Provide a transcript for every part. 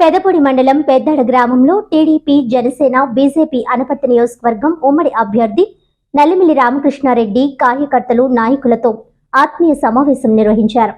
పెదపూడి మండలం పెద్దడ గ్రామంలో TDP Janasena BJP Anaparthi నియోజకవర్గం ఉమ్మడి అభ్యర్థి నల్లిమిల్లి రామకృష్ణారెడ్డి కార్యకర్తలు నాయకులతో ఆత్మీయ సమావేశం నిర్వహించారు.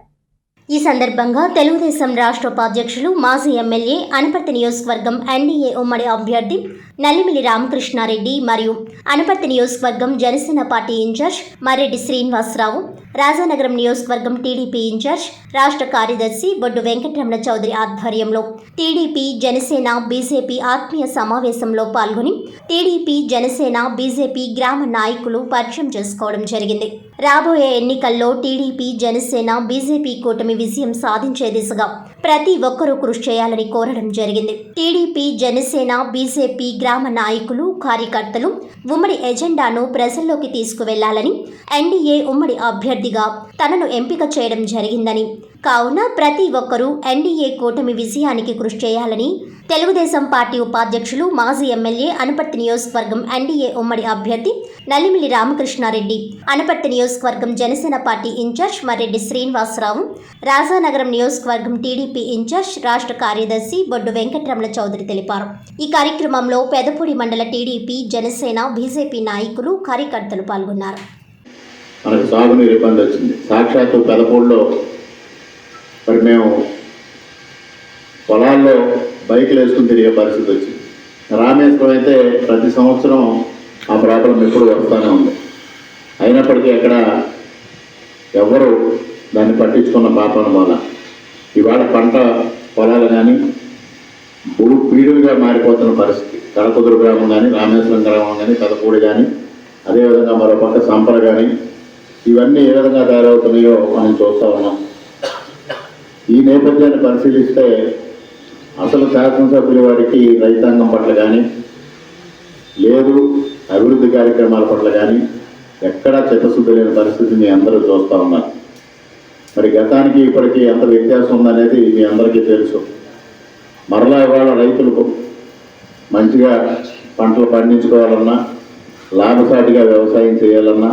ఈ సందర్భంగా తెలుగుదేశం రాష్ట్ర ఉపాధ్యక్షులు మాజీ ఎమ్మెల్యే అనపర్తి నియోజకవర్గం ఎన్డీఏ ఉమ్మడి అభ్యర్థి నల్లిమిల్లి రామకృష్ణారెడ్డి మరియు అనపర్తి నియోజకవర్గం Janasena party in charge Marreddy Srinivasa Rao Rajanagaram నియోజకవర్గం టీడీపీ ఇన్ఛార్జ్ రాష్ట్ర కార్యదర్శి బొడ్డు వెంకటరమణ చౌదరి ఆధ్వర్యంలో టీడీపీ జనసేన బీజేపీ ఆత్మీయ సమావేశంలో పాల్గొని టీడీపీ జనసేన బీజేపీ గ్రామ నాయకులు పరిచయం చేసుకోవడం జరిగింది. రాబోయే ఎన్నికల్లో టీడీపీ జనసేన బీజేపీ కూటమి విజయం సాధించే దిశగా ప్రతి ఒక్కరూ కృషి చేయాలని కోరడం జరిగింది. టీడీపీ జనసేన బీజేపీ గ్రామ నాయకులు కార్యకర్తలు ఉమ్మడి ఎజెండాను ప్రజల్లోకి తీసుకువెళ్ళాలని ఎన్డీఏ ఉమ్మడి అభ్యర్థిగా తనను ఎంపిక చేయడం జరిగిందని కావున ప్రతి ఒక్కరూ ఎన్డీఏ కూటమి విజయానికి కృషి చేయాలని తెలుగుదేశం పార్టీ ఉపాధ్యక్షులు మాజీ ఎమ్మెల్యే అనపర్తి నియోజకవర్గం ఎన్డీఏ ఉమ్మడి అభ్యర్థి నల్లిమిల్లి రామకృష్ణారెడ్డి అనపర్తి నియోజకవర్గం జనసేన పార్టీ ఇన్ఛార్జ్ మర్రెడ్డి శ్రీనివాసరావు రాజానగరం నియోజకవర్గం టీడీపీ ఇన్ఛార్జ్ రాష్ట్ర కార్యదర్శి బొడ్డు వెంకటరమణ చౌదరి తెలిపారు. ఈ కార్యక్రమంలో పెదపూడి మండల టీడీపీ జనసేన బీజేపీ నాయకులు కార్యకర్తలు పాల్గొన్నారు. మనకు సాగునీరు ఇబ్బంది వచ్చింది. సాక్షాత్తు పెదపూడిలో మరి మేము పొలాల్లో బైకులు వేసుకుని తిరిగే పరిస్థితి వచ్చింది. రామేశ్వరం అయితే ప్రతి సంవత్సరం ఆ ప్రాబ్లం ఎప్పుడు వస్తూనే ఉంది. అయినప్పటికీ అక్కడ ఎవ్వరు దాన్ని పట్టించుకున్న పాపన వల్ల. ఇవాళ పంట పొలాలు కానీ భూ పీడులుగా మారిపోతున్న పరిస్థితి. కడకుదురు గ్రామం కానీ రామేశ్వరం గ్రామం కానీ కథపూడి కానీ అదేవిధంగా మరో పక్క సంపర కానీ ఇవన్నీ ఏ విధంగా తయారవుతున్నాయో మనం చూస్తూ ఉన్నాం. ఈ నేపథ్యాన్ని పరిశీలిస్తే అసలు శాసనసభ్యుల వారికి రైతాంగం పట్ల కానీ లేదు అభివృద్ధి కార్యక్రమాల పట్ల కానీ ఎక్కడా చిత్తశుద్ధి లేని పరిస్థితి మీ అందరూ చూస్తూ ఉన్నారు. మరి గతానికి ఇప్పటికీ ఎంత వ్యత్యాసం ఉందనేది మీ అందరికీ తెలుసు. మరలా ఇవాళ రైతులకు మంచిగా పంటలు పండించుకోవాలన్నా లాభసాటిగా వ్యవసాయం చేయాలన్నా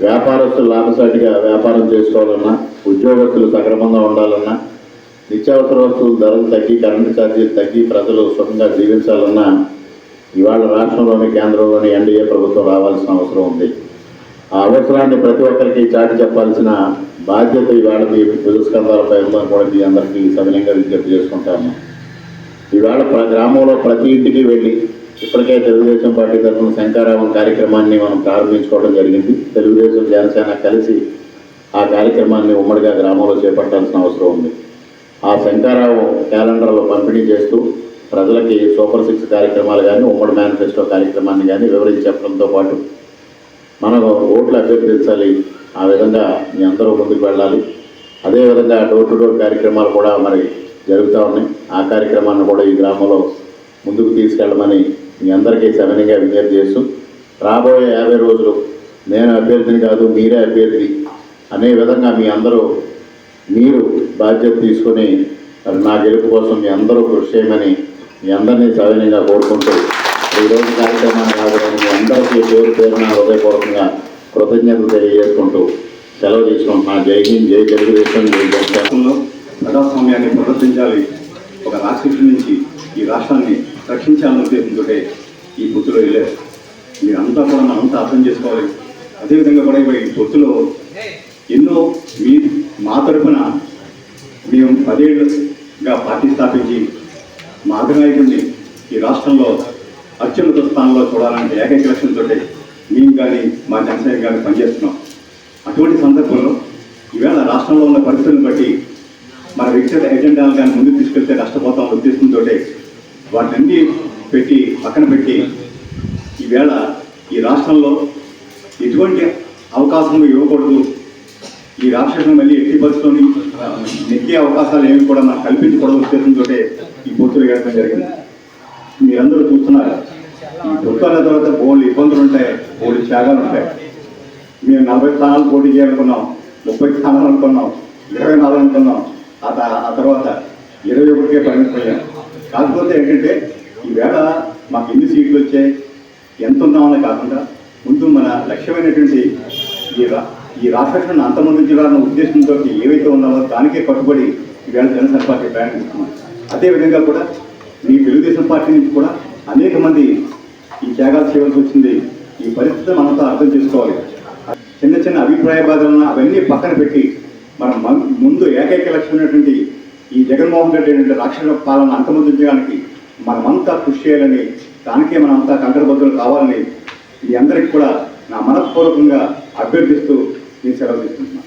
వ్యాపారస్తులు లాభసాటిగా వ్యాపారం చేసుకోవాలన్నా ఉద్యోగస్తులు సక్రమంగా ఉండాలన్నా నిత్యావసర వస్తువుల ధరలు తగ్గి కరెంటు ఛార్జీలు తగ్గి ప్రజలు సుఖంగా జీవించాలన్నా ఇవాళ రాష్ట్రంలోని కేంద్రంలోని ఎన్డీఏ ప్రభుత్వం రావాల్సిన అవసరం ఉంది. ఆ అవసరాన్ని ప్రతి ఒక్కరికి చాటి చెప్పాల్సిన బాధ్యత ఇవాళ మీ పురస్కందాలపై ఉందని కూడా మీ అందరికీ సవినయంగా విజ్ఞప్తి చేసుకుంటాము. ఇవాళ ప్ర- గ్రామంలో ప్రతి ఇంటికి వెళ్ళి ఇప్పటికే తెలుగుదేశం పార్టీ తరఫున శంకారావం కార్యక్రమాన్ని మనం ప్రారంభించుకోవడం జరిగింది. తెలుగుదేశం జనసేన కలిసి ఆ కార్యక్రమాన్ని ఉమ్మడిగా గ్రామంలో చేపట్టాల్సిన అవసరం ఉంది. ఆ శంకారావం క్యాలెండర్లో పంపిణీ చేస్తూ ప్రజలకి సూపర్ సిక్స్ కార్యక్రమాలు కానీ ఉమ్మడి మేనిఫెస్టో కార్యక్రమాన్ని కానీ వివరించి చెప్పడంతో పాటు మనం ఓట్లు అభ్యర్థించాలి. ఆ విధంగా మీ అందరూ ముందుకు వెళ్ళాలి. అదేవిధంగా డోర్ టు డోర్ కార్యక్రమాలు కూడా మరి జరుగుతూ ఉన్నాయి. ఆ కార్యక్రమాన్ని కూడా ఈ గ్రామంలో ముందుకు తీసుకెళ్ళమని మీ అందరికీ సవినయంగా విజ్ఞప్తి చేస్తూ రాబోయే యాభై రోజులు నేను అభ్యర్థిని కాదు మీరే అభ్యర్థి అనే విధంగా మీ అందరూ మీరు బాధ్యత తీసుకొని నా గెలుపు కోసం మీ అందరూ కృషి చేయమని మీ అందరినీ సవినయంగా కోరుకుంటూ ఈరోజు కార్యక్రమాన్ని రావడం మీ అందరికీ పేరు పేరున హృదయపూర్వకంగా కృతజ్ఞతలు తెలియజేసుకుంటూ సెలవు తీసుకుంటున్నా. జై హింద్ జై తెలుగుదేశం జై జనసేన ప్రజాస్వామ్యాన్ని ప్రదర్శించాలి. ఒక రాష్ట్రం నుంచి ఈ రాష్ట్రాన్ని రక్షించాలనే ఉద్దేశంతో ఈ పొత్తులో వెళ్ళారు. మీరంతా కూడా మనంతా అర్థం చేసుకోవాలి. అదేవిధంగా కూడా ఈ పొత్తులో ఎన్నో మీ మా తరఫున మేము పదేళ్ళుగా పార్టీ స్థాపించి మా అగ్రనాయకుడిని ఈ రాష్ట్రంలో అత్యున్నత స్థానంలో చూడాలంటే ఏకైక లక్ష్యంతో మేము కానీ మా జనసేన కానీ పనిచేస్తున్నాం. అటువంటి సందర్భంలో ఈవేళ రాష్ట్రంలో ఉన్న పరిస్థితులను బట్టి మన వ్యక్తిగత ఎజెండాలు కానీ ముందుకు తీసుకెళ్తే నష్టపోతాం. వాటిని పెట్టి పక్కన పెట్టి ఈవేళ ఈ రాష్ట్రంలో ఎటువంటి అవకాశం ఇవ్వకూడదు. ఈ రాష్ట్రం మళ్ళీ ఎట్టి పరిస్థితుల్లోని నెక్కే అవకాశాలు ఏమి కూడా నాకు కల్పించకూడదు ఉద్దేశంతో ఈ పొత్తులు వేయడం జరిగింది. మీరందరూ చూస్తున్నారు ఈ పొత్తు తర్వాత బోళ్ళు ఇబ్బందులు ఉంటాయి బోళ్ళు త్యాగాలు ఉంటాయి. మేము నలభై స్థానాలు పోటీ చేయాలనుకున్నాం ముప్పై స్థానాలు అనుకున్నాం ఇరవై నాలుగు అనుకున్నాం. ఆ తర్వాత ఇరవై ఒకటికే పరిమితమయ్యాం. కాకపోతే ఏంటంటే ఈవేళ మాకు ఎన్ని సీట్లు వచ్చాయి ఎంత ఉన్నామని కాకుండా ముందు మన లక్ష్యమైనటువంటి ఈ రా ఈ రాష్ట్రాన్ని అంతమందించాలన్న ఉద్దేశంతో ఏవైతే ఉన్నామో దానికే కట్టుబడి ఈవేళ జనసేన పార్టీ ప్రయాణిస్తున్నాం అదేవిధంగా కూడా మీ తెలుగుదేశం పార్టీ నుంచి కూడా అనేక మంది ఈ త్యాగాలు చేయవలసి వచ్చింది. ఈ పరిస్థితిని మనంతా అర్థం చేసుకోవాలి. చిన్న చిన్న అభిప్రాయ బాధలను అవన్నీ పక్కన పెట్టి మనం ముందు ఏకైక లక్ష్యమైనటువంటి ఈ జగన్మోహన్ రెడ్డి అనేటువంటి రాక్షస పాలన అంతమొందించడానికి మనమంతా కృషి చేయాలని దానికే మనమంతా కంకరబద్దులు కావాలని మీ అందరికి కూడా నా మనఃపూర్వకంగా అభ్యర్థిస్తూ నేను సెలవు తీసుకుంటున్నాను.